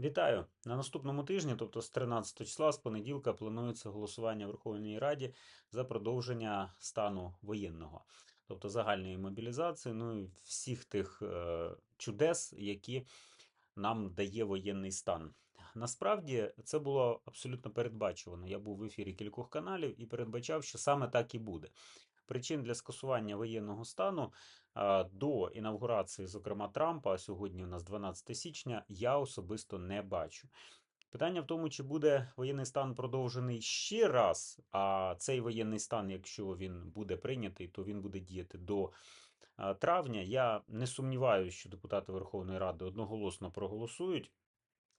Вітаю! На наступному тижні, тобто з 13 числа, з понеділка, планується голосування в Верховній Раді за продовження стану воєнного, тобто загальної мобілізації, ну і всіх тих е, чудес, які нам дає воєнний стан. Насправді це було абсолютно передбачувано. Я був в ефірі кількох каналів і передбачав, що саме так і буде. Причин для скасування воєнного стану до інавгурації, зокрема Трампа, а сьогодні у нас 12 січня, я особисто не бачу. Питання в тому, чи буде воєнний стан продовжений ще раз. А цей воєнний стан, якщо він буде прийнятий, то він буде діяти до травня. Я не сумніваюся, що депутати Верховної Ради одноголосно проголосують.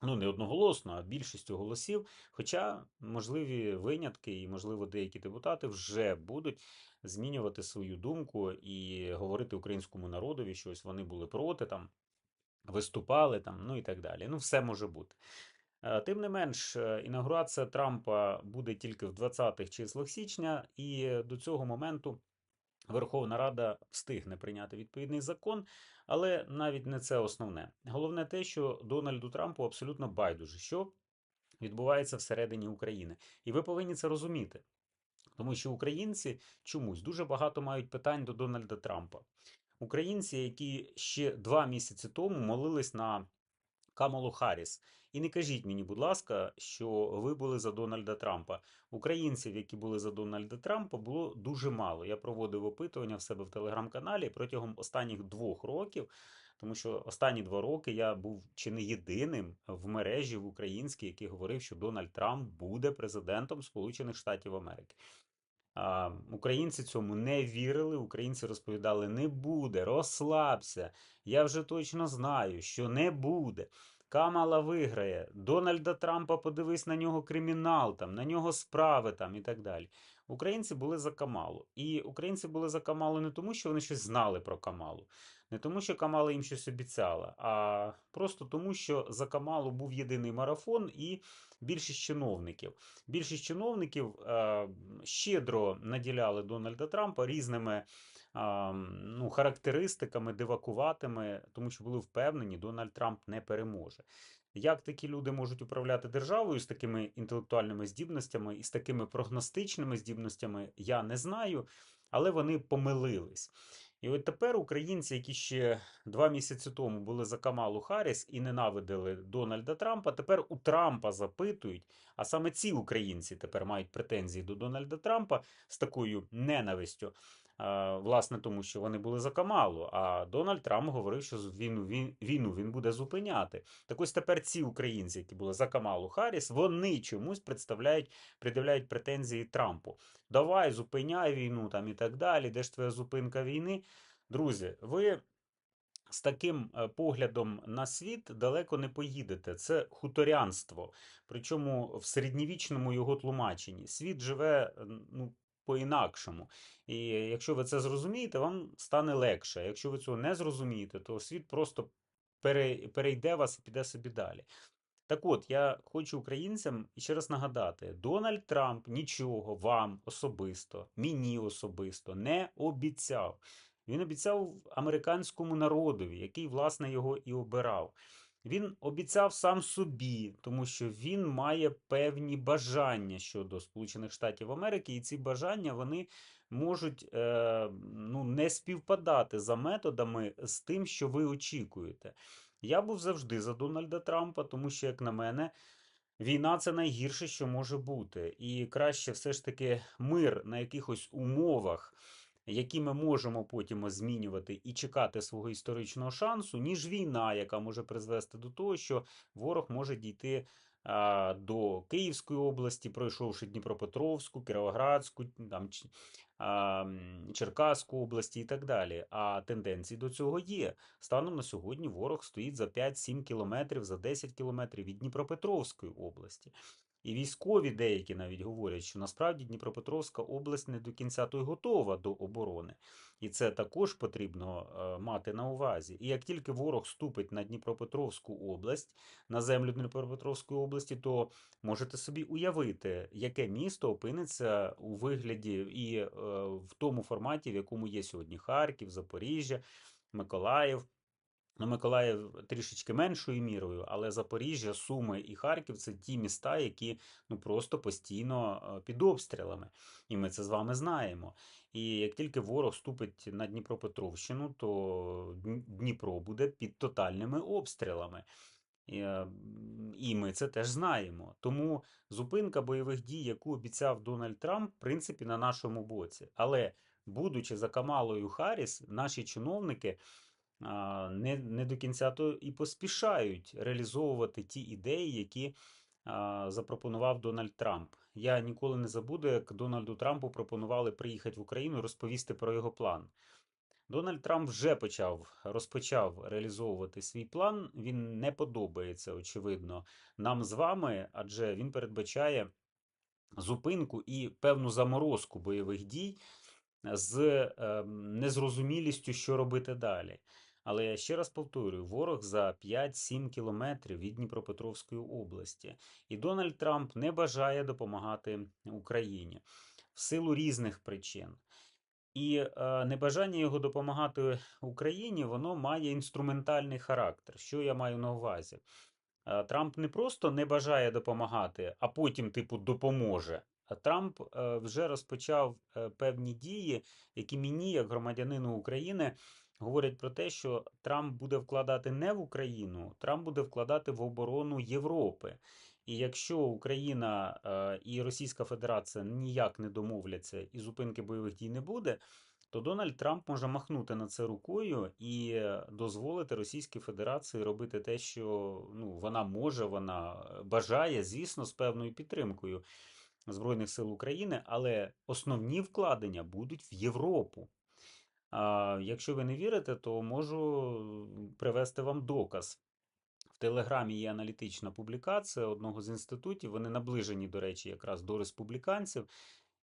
Ну, не одноголосно, а більшістю голосів. Хоча можливі винятки, і, можливо, деякі депутати вже будуть змінювати свою думку і говорити українському народові, що ось вони були проти, там, виступали там, ну і так далі. Ну, все може бути. Е, Тим не менш, е, інаугурація Трампа буде тільки в 20-х числах січня, і до цього моменту Верховна Рада встигне прийняти відповідний закон, але навіть не це основне. Головне те, що Дональду Трампу абсолютно байдуже, що відбувається всередині України. І ви повинні це розуміти. Тому що українці чомусь дуже багато мають питань до Дональда Трампа. Українці, які ще два місяці тому молились на Камалу Харріс. І не кажіть мені, будь ласка, що ви були за Дональда Трампа. Українців, які були за Дональда Трампа, було дуже мало. Я проводив опитування в себе в телеграм-каналі протягом останніх двох років, тому що останні два роки я був чи не єдиним в мережі в українській, який говорив, що Дональд Трамп буде президентом Сполучених Штатів Америки. Українці цьому не вірили. Українці розповідали: не буде, розслабся. Я вже точно знаю, що не буде. Камала виграє, Дональда Трампа подивись на нього кримінал, там, на нього справи там і так далі. Українці були за Камалу. І українці були за Камалу не тому, що вони щось знали про Камалу, не тому, що Камала їм щось обіцяла, а просто тому, що за Камалу був єдиний марафон і більшість чиновників. Більшість чиновників е, щедро наділяли Дональда Трампа різними а, ну, характеристиками, дивакуватими, тому що були впевнені, Дональд Трамп не переможе. Як такі люди можуть управляти державою з такими інтелектуальними здібностями і з такими прогностичними здібностями, я не знаю, але вони помилились. І от тепер українці, які ще два місяці тому були за Камалу Харріс і ненавидили Дональда Трампа, тепер у Трампа запитують, а саме ці українці тепер мають претензії до Дональда Трампа з такою ненавистю. А, Власне, тому що вони були за Камалу, а Дональд Трамп говорив, що війну він, війну він буде зупиняти. Так ось тепер ці українці, які були за Камалу Харріс, вони чомусь представляють, пред'являють претензії Трампу. Давай, зупиняй війну там і так далі. Де ж твоя зупинка війни? Друзі, ви. З таким е, поглядом на світ далеко не поїдете. Це хуторянство. Причому в середньовічному його тлумаченні. Світ живе ну, по-інакшому. І якщо ви це зрозумієте, вам стане легше. Якщо ви цього не зрозумієте, то світ просто перейде вас і піде собі далі. Так от, я хочу українцям ще раз нагадати: Дональд Трамп нічого вам особисто, мені особисто не обіцяв. Він обіцяв американському народові, який, власне, його і обирав. Він обіцяв сам собі, тому що він має певні бажання щодо Сполучених Штатів Америки, і ці бажання вони можуть е, ну, не співпадати за методами з тим, що ви очікуєте. Я був завжди за Дональда Трампа, тому що, як на мене, війна це найгірше, що може бути. І краще все ж таки мир на якихось умовах які ми можемо потім змінювати і чекати свого історичного шансу, ніж війна, яка може призвести до того, що ворог може дійти до Київської області, пройшовши Дніпропетровську, Кіровоградську, там, Черкаську області і так далі. А тенденції до цього є. Станом на сьогодні ворог стоїть за 5-7 кілометрів, за 10 кілометрів від Дніпропетровської області. І військові деякі навіть говорять, що насправді Дніпропетровська область не до кінця то й готова до оборони. І це також потрібно е, мати на увазі. І як тільки ворог ступить на Дніпропетровську область, на землю Дніпропетровської області, то можете собі уявити, яке місто опиниться у вигляді і е, в тому форматі, в якому є сьогодні Харків, Запоріжжя, Миколаїв. Ну, Миколаїв трішечки меншою мірою, але Запоріжжя, Суми і Харків це ті міста, які ну просто постійно е, під обстрілами. І ми це з вами знаємо. І як тільки ворог ступить на Дніпропетровщину, то Дніпро буде під тотальними обстрілами. І, е, І ми це теж знаємо. Тому зупинка бойових дій, яку обіцяв Дональд Трамп, в принципі, на нашому боці. Але, будучи за Камалою Харріс, наші чиновники не, не до кінця то і поспішають реалізовувати ті ідеї, які запропонував Дональд Трамп. Я ніколи не забуду, як Дональду Трампу пропонували приїхати в Україну розповісти про його план. Дональд Трамп вже почав розпочав реалізовувати свій план. Він не подобається, очевидно, нам з вами, адже він передбачає зупинку і певну заморозку бойових дій з е, незрозумілістю, що робити далі. Але я ще раз повторюю: ворог за 5-7 кілометрів від Дніпропетровської області, і Дональд Трамп не бажає допомагати Україні в силу різних причин. І е, небажання його допомагати Україні, воно має інструментальний характер. Що я маю на увазі? Е, Трамп не просто не бажає допомагати, а потім, типу, допоможе. Трамп е, вже розпочав певні дії, які мені, як громадянину України, говорять про те, що Трамп буде вкладати не в Україну, Трамп буде вкладати в оборону Європи. І якщо Україна е, і Російська Федерація ніяк не домовляться і зупинки бойових дій не буде, то Дональд Трамп може махнути на це рукою і дозволити Російській Федерації робити те, що ну, вона може, вона бажає, звісно, з певною підтримкою Збройних сил України, але основні вкладення будуть в Європу. А, Якщо ви не вірите, то можу привести вам доказ. В Телеграмі є аналітична публікація одного з інститутів. Вони наближені, до речі, якраз до республіканців,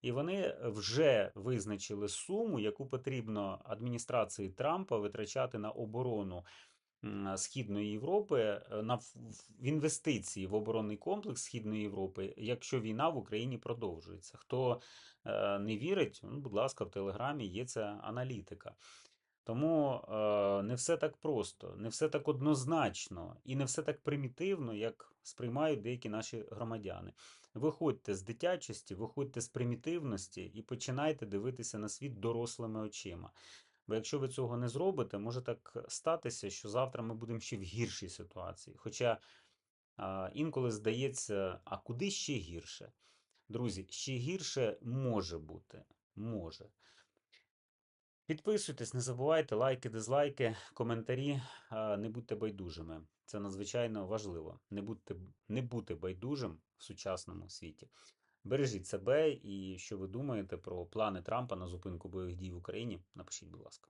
і вони вже визначили суму, яку потрібно адміністрації Трампа витрачати на оборону Східної Європи, е, на в- інвестиції в оборонний комплекс Східної Європи, якщо війна в Україні продовжується. Хто е, не вірить, ну, будь ласка, в Телеграмі є ця аналітика. Тому е, не все так просто, не все так однозначно і не все так примітивно, як сприймають деякі наші громадяни. Виходьте з дитячості, виходьте з примітивності і починайте дивитися на світ дорослими очима. Бо якщо ви цього не зробите, може так статися, що завтра ми будемо ще в гіршій ситуації. Хоча інколи здається, а куди ще гірше? Друзі, ще гірше може бути. Може. Підписуйтесь, не забувайте, лайки, дизлайки, коментарі. Не будьте байдужими. Це надзвичайно важливо. Не будьте, не бути байдужим в сучасному світі. Бережіть себе і що ви думаєте про плани Трампа на зупинку бойових дій в Україні, напишіть, будь ласка.